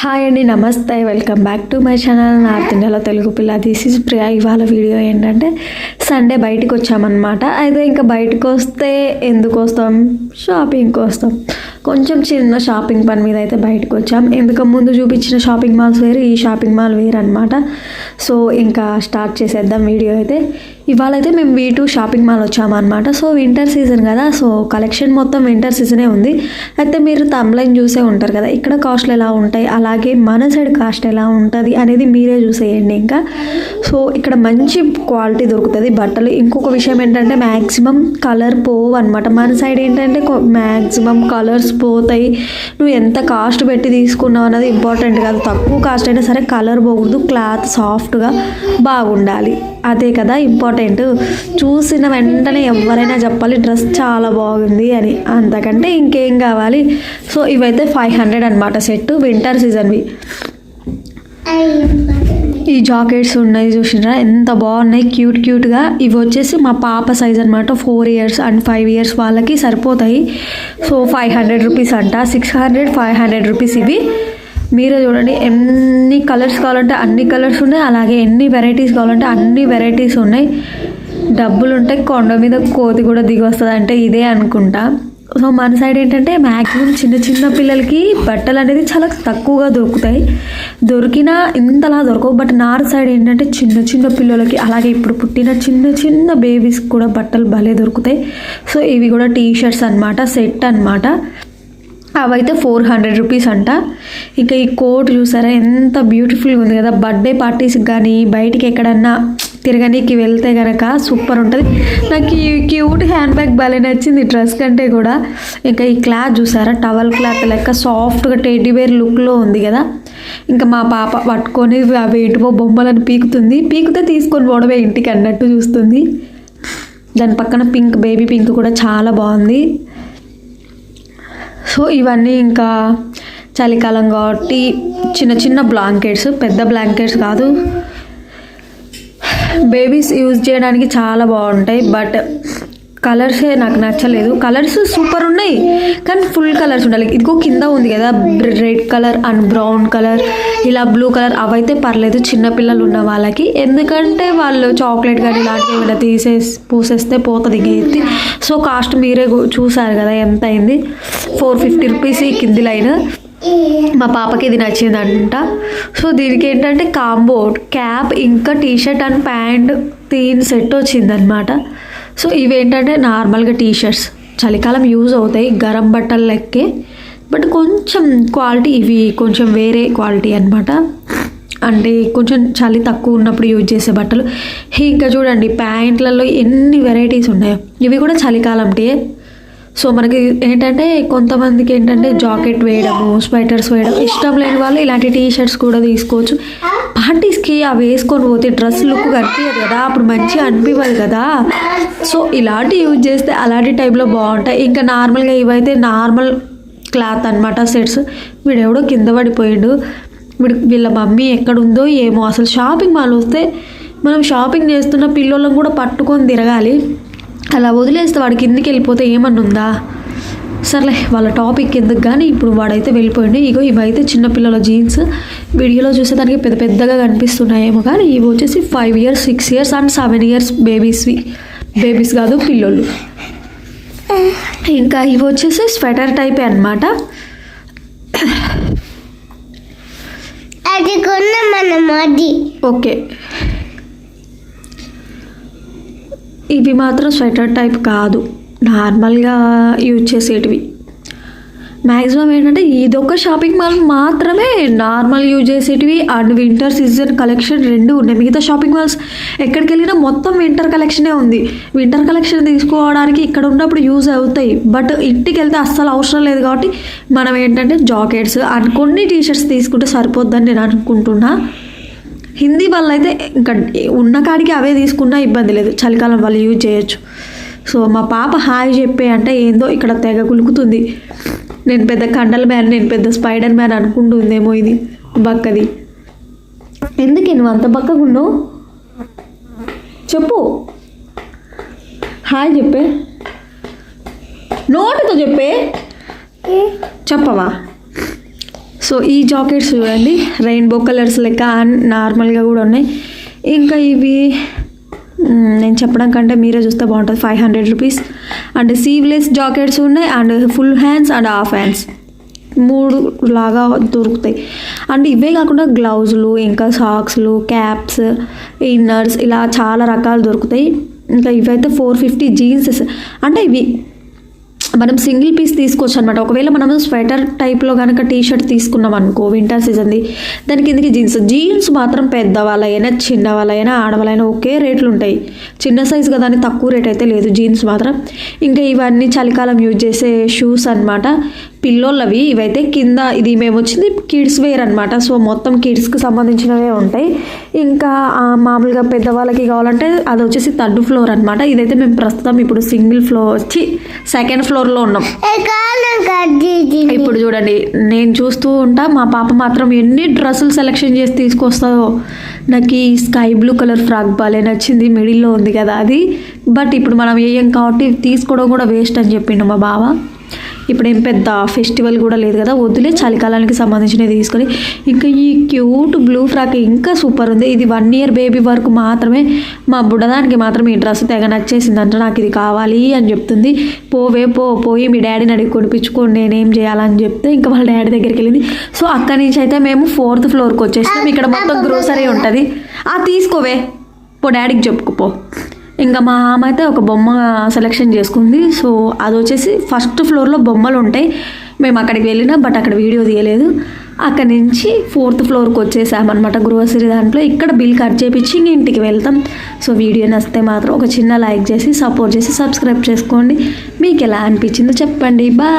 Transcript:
Hi అండి నమస్తే. Welcome back to my channel north ఇండియాలో తెలుగు పిల్ల. This is Priya. ఇవాళ వీడియో ఏంటంటే సండే బయటకు వచ్చామన్నమాట. అయితే ఇంకా బయటకు వస్తే ఎందుకు వస్తాం? షాపింగ్కి వస్తాం. కొంచెం చిన్న షాపింగ్ పని మీద అయితే బయటకు వచ్చాం. ఎందుకు ముందు చూపించిన షాపింగ్ మాల్స్ వేరు ఈ షాపింగ్ మాల్ వేరు అనమాట సో ఇంకా స్టార్ట్ చేసేద్దాం వీడియో అయితే. ఇవాళ అయితే మేము వీ టూ షాపింగ్ మాల్ వచ్చామన్నమాట. సో వింటర్ సీజన్ కదా సో కలెక్షన్ మొత్తం వింటర్ సీజనే ఉంది. అయితే మీరు తమ్లైన్ చూసే ఉంటారు కదా ఇక్కడ కాస్ట్లు ఎలా ఉంటాయి అలాగే మన సైడ్ కాస్ట్ ఎలా ఉంటుంది అనేది మీరే చూసేయండి ఇంకా. సో ఇక్కడ మంచి క్వాలిటీ దొరుకుతుంది బట్టలు. ఇంకొక విషయం ఏంటంటే మ్యాక్సిమం కలర్ పోవు అనమాట మన సైడ్ ఏంటంటే మ్యాక్సిమం కలర్స్ పోతాయి. నువ్వు ఎంత కాస్ట్ పెట్టి తీసుకున్నావు అన్నది ఇంపార్టెంట్ కాదు. తక్కువ కాస్ట్ అయినా సరే కలర్ పోకూడదు. క్లాత్ సాఫ్ట్గా బాగుండాలి. అదే కదా ఇంపార్టెంట్ చూసిన వెంటనే ఎవరైనా చెప్పాలి డ్రెస్ చాలా బాగుంది అని. అంతకంటే ఇంకేం కావాలి? సో ఇవైతే ఫైవ్ హండ్రెడ్ అనమాట సెట్ వింటర్ సీజన్వి. ఈ జాకెట్స్ ఉన్నాయి చూసినరా? ఎంత బాగున్నాయి. క్యూట్ క్యూట్గా. ఇవి వచ్చేసి మా పాప సైజ్ అనమాట four years and five years వాళ్ళకి సరిపోతాయి. సో ఫైవ్ హండ్రెడ్ రూపీస్ అంట. Six hundred five hundred rupees ఇవి. మీరే చూడండి ఎన్ని కలర్స్ కావాలంటే అన్ని కలర్స్ ఉన్నాయి అలాగే ఎన్ని వెరైటీస్ కావాలంటే అన్ని వెరైటీస్ ఉన్నాయి. డబ్బులు ఉంటే కొండ మీద కోతి కూడా దిగి వస్తుంది అంటే ఇదే అనుకుంటా. సో మన సైడ్ ఏంటంటే మ్యాక్సిమం చిన్న చిన్న పిల్లలకి బట్టలు అనేది చాలా తక్కువగా దొరుకుతాయి. దొరికినా ఇంతలా దొరకవు బట్ నార్త్ సైడ్ ఏంటంటే చిన్న చిన్న పిల్లలకి అలాగే ఇప్పుడు పుట్టిన చిన్న చిన్న బేబీస్ కూడా బట్టలు భలే దొరుకుతాయి. సో ఇవి కూడా టీ షర్ట్స్ అనమాట సెట్ అనమాట అవైతే ఫోర్ హండ్రెడ్ రూపీస్ అంట. ఇంకా ఈ కోట్ చూసారా ఎంత బ్యూటిఫుల్గా ఉంది కదా. బర్త్డే పార్టీస్కి కానీ బయటికి ఎక్కడన్నా తిరగనీకి వెళ్తే కనుక సూపర్ ఉంటుంది. నాకు ఈ క్యూట్ హ్యాండ్ బ్యాగ్ భలే నచ్చింది డ్రెస్ కంటే కూడా. ఇంకా ఈ క్లాత్ చూసారా టవల్ క్లాత్ లెక్క సాఫ్ట్గా టేడీ వేర్ లుక్లో ఉంది కదా. ఇంకా మా పాప పట్టుకొని అవి ఏంటివో బొమ్మలను పీకుతుంది. పీకితే తీసుకొని పోవడమే ఇంటికి అన్నట్టు చూస్తుంది. దాని పక్కన పింక్ బేబీ పింక్ కూడా చాలా బాగుంది. సో ఇవన్నీ ఇంకా చలికాలం కాబట్టి చిన్న చిన్న బ్లాంకెట్స్ పెద్ద బ్లాంకెట్స్ కాదు. బేబీస్ యూజ్ చేయడానికి చాలా బాగుంటాయి బట్ కలర్సే నాకు నచ్చలేదు. కలర్స్ సూపర్ ఉన్నాయి కానీ ఫుల్ కలర్స్ ఉండాలి. ఇదిగో కింద ఉంది కదా red colour and brown colour. ఇలా బ్లూ కలర్ అవైతే పర్లేదు చిన్నపిల్లలు ఉన్న వాళ్ళకి. ఎందుకంటే వాళ్ళు చాక్లెట్ కానీ ఇలాంటివి ఏమైనా తీసేసి పూసేస్తే పోతుంది గేతి. సో కాస్ట్ మీరే చూసారు కదా ఎంత అయింది. ఫోర్ ఫిఫ్టీ రూపీస్ ఈ కింది లైన్. మా పాపకి ఇది నచ్చిందంట. సో దీనికి ఏంటంటే కాంబో క్యాప్ ఇంకా టీషర్ట్ అండ్ ప్యాంట్ తీన్ సెట్ వచ్చిందనమాట. సో ఇవేంటంటే నార్మల్గా టీ షర్ట్స్ చలికాలం యూజ్ అవుతాయి గరం బట్టలు లెక్కే. బట్ కొంచెం క్వాలిటీ ఇవి కొంచెం వేరే క్వాలిటీ అనమాట అంటే కొంచెం చలి తక్కువ ఉన్నప్పుడు యూజ్ చేసే బట్టలు. ఇంకా చూడండి ప్యాంట్లలో ఎన్ని వెరైటీస్ ఉన్నాయో. ఇవి కూడా చలికాలంటే. సో మనకి ఏంటంటే కొంతమందికి ఏంటంటే జాకెట్ వేయడము స్వెటర్స్ వేయడం ఇష్టం లేని వాళ్ళు ఇలాంటి టీ షర్ట్స్ కూడా తీసుకోవచ్చు. ఆంటీస్కి అవి వేసుకొని పోతే డ్రెస్ లుక్ కనిపించదు కదా అప్పుడు మంచిగా అనిపించదు కదా. సో ఇలాంటి యూజ్ చేస్తే అలాంటి టైప్లో బాగుంటాయి. ఇంకా నార్మల్గా ఇవైతే నార్మల్ క్లాత్ అనమాట సెట్స్. వీడెవడో కింద పడిపోయాడు. వీడు వీళ్ళ మమ్మీ ఎక్కడుందో ఏమో. అసలు షాపింగ్ మాల్ వస్తే మనం షాపింగ్ చేస్తున్న పిల్లలను కూడా పట్టుకొని తిరగాలి. అలా వదిలేస్తే వాడి కిందికి వెళ్ళిపోతే ఏమన్నా ఉందా సర్లే వాళ్ళ టాపిక్ ఎందుకు కానీ ఇప్పుడు వాడైతే వెళ్ళిపోయిండు. ఇగో ఇవైతే చిన్నపిల్లల జీన్స్. వీడియోలో చూసేదానికి పెద్ద పెద్దగా కనిపిస్తున్నాయేమో కానీ ఇవి వచ్చేసి five years six years and seven years బేబీస్వి babies కాదు పిల్లోళ్ళు. ఇంకా ఇవి వచ్చేసి స్వెటర్ టైపే అనమాట అది మనం అది ఓకే. ఇవి మాత్రం స్వెటర్ టైప్ కాదు. నార్మల్గా యూజ్ చేసేటివి. మ్యాక్సిమం ఏంటంటే ఇదొక షాపింగ్ మాల్ మాత్రమే నార్మల్ యూజ్ చేసేటివి. అండ్ వింటర్ సీజన్ కలెక్షన్ రెండు ఉన్నాయి. మిగతా షాపింగ్ మాల్స్ ఎక్కడికి వెళ్ళినా మొత్తం వింటర్ కలెక్షనే ఉంది. వింటర్ కలెక్షన్ తీసుకోవడానికి ఇక్కడ ఉన్నప్పుడు యూజ్ అవుతాయి. బట్ ఇంటికి వెళ్తే అస్సలు అవసరం లేదు కాబట్టి మనం ఏంటంటే జాకెట్స్ అండ్ కొన్ని టీషర్ట్స్ తీసుకుంటే సరిపోద్దని నేను అనుకుంటున్నా. హిందీ వాళ్ళు అయితే ఇంకా ఉన్న కాడికి అవే తీసుకున్నా ఇబ్బంది లేదు. చలికాలం వాళ్ళు యూజ్ చేయొచ్చు. సో మా పాప హాయ్ చెప్పే అంటే ఏందో ఇక్కడ తెగ కులుకుతుంది. నేను పెద్ద కండల మ్యాన్ నేను పెద్ద స్పైడర్ మ్యాన్ అనుకుంటుందేమో ఇది బక్కది. ఎందుకే నువ్వు అంత బక్కగా ఉన్నావు? చెప్పు. హాయ్ చెప్పే. నోటితో చెప్పే. చెప్పవా? సో ఈ జాకెట్స్ చూడండి రెయిన్బో కలర్స్ లెక్క నార్మల్గా కూడా ఉన్నాయి. ఇంకా ఇవి నేను చెప్పడం కంటే మీరే చూస్తే బాగుంటుంది. Five hundred rupees and sleeveless jackets ఉన్నాయి. And full hands and half hands మూడు లాగా దొరుకుతాయి. అండ్ ఇవే కాకుండా గ్లౌజులు ఇంకా సాక్స్లు క్యాప్స్ ఇన్నర్స్ ఇలా చాలా రకాలు దొరుకుతాయి. ఇంకా ఇవైతే ఫోర్ ఫిఫ్టీ జీన్సెస్. అంటే ఇవి మనం సింగిల్ పీస్ తీసుకోవచ్చు అనమాట ఒకవేళ మనం స్వెటర్ టైప్లో కనుక టీ షర్ట్ తీసుకున్నాం అనుకో వింటర్ సీజన్ది దాని కిందకి జీన్స్. జీన్స్ మాత్రం పెద్దవాళ్ళైనా చిన్నవాళ్ళైనా ఆడవాళ్ళైనా ఒకే రేట్లు ఉంటాయి చిన్న సైజు కదా అని తక్కువ రేట్ అయితే లేదు జీన్స్ మాత్రం. ఇంకా ఇవన్నీ చలికాలం యూజ్ చేసే షూస్ అనమాట పిల్లోళ్ళవి ఇవైతే కింద ఇది మేము వచ్చింది కిడ్స్ వేర్ అనమాట సో మొత్తం కిడ్స్కి సంబంధించినవే ఉంటాయి. ఇంకా మామూలుగా పెద్దవాళ్ళకి కావాలంటే అది వచ్చేసి థర్డ్ ఫ్లోర్ అనమాట ఇదైతే మేము ప్రస్తుతం ఇప్పుడు సింగిల్ ఫ్లోర్ వచ్చి సెకండ్ ఫ్లోర్లో ఉన్నాం. ఇప్పుడు చూడండి నేను చూస్తూ ఉంటా మా పాప మాత్రం ఎన్ని డ్రెస్సులు సెలెక్షన్ చేసి తీసుకొస్తుందో. నాకు ఈ స్కై బ్లూ కలర్ ఫ్రాక్ బాలే నచ్చింది మిడిల్లో ఉంది కదా అది. బట్ ఇప్పుడు మనం వేయం కాబట్టి తీసుకోవడం కూడా వేస్ట్ అని చెప్పిండు మా బావ. ఇప్పుడు ఏం పెద్ద ఫెస్టివల్ కూడా లేదు కదా వద్దులే చలికాలానికి సంబంధించినవి తీసుకొని. ఇంకా ఈ క్యూట్ బ్లూ ఫ్రాక్ ఇంకా సూపర్ ఉంది. ఇది వన్ ఇయర్ బేబీ వరకు మాత్రమే మా బుడ్డదానికి మాత్రం ఈ డ్రెస్ తెగ నచ్చేసింది అంటే నాకు ఇది కావాలి అని చెప్తుంది. పోవే పో పోయి మీ డాడీని అడిగి కొనిపించుకోండి నేనేం చేయాలని చెప్తే ఇంకా వాళ్ళ డాడీ దగ్గరికి వెళ్ళింది. సో అక్కడి నుంచి అయితే మేము ఫోర్త్ ఫ్లోర్కి వచ్చేసినాం. ఇక్కడ మొత్తం గ్రోసరీ ఉంటుంది. ఆ తీసుకోవే. పో డాడీకి చెప్పుకోపో ఇంకా మా ఆమె అయితే ఒక బొమ్మ సెలెక్షన్ చేసుకుంది. సో అది వచ్చేసి ఫస్ట్ ఫ్లోర్లో బొమ్మలు ఉంటాయి. మేము అక్కడికి వెళ్ళినా బట్ అక్కడ వీడియో తీయలేదు. అక్కడి నుంచి ఫోర్త్ ఫ్లోర్కి వచ్చేసామన్నమాట గ్రోసరీ దాంట్లో. ఇక్కడ బిల్ కట్ చేపించి ఇంక ఇంటికి వెళ్తాం. సో వీడియో నచ్చితే మాత్రం ఒక చిన్న లైక్ చేసి సపోర్ట్ చేసి సబ్స్క్రైబ్ చేసుకోండి. మీకు ఎలా అనిపించిందో చెప్పండి. బాయ్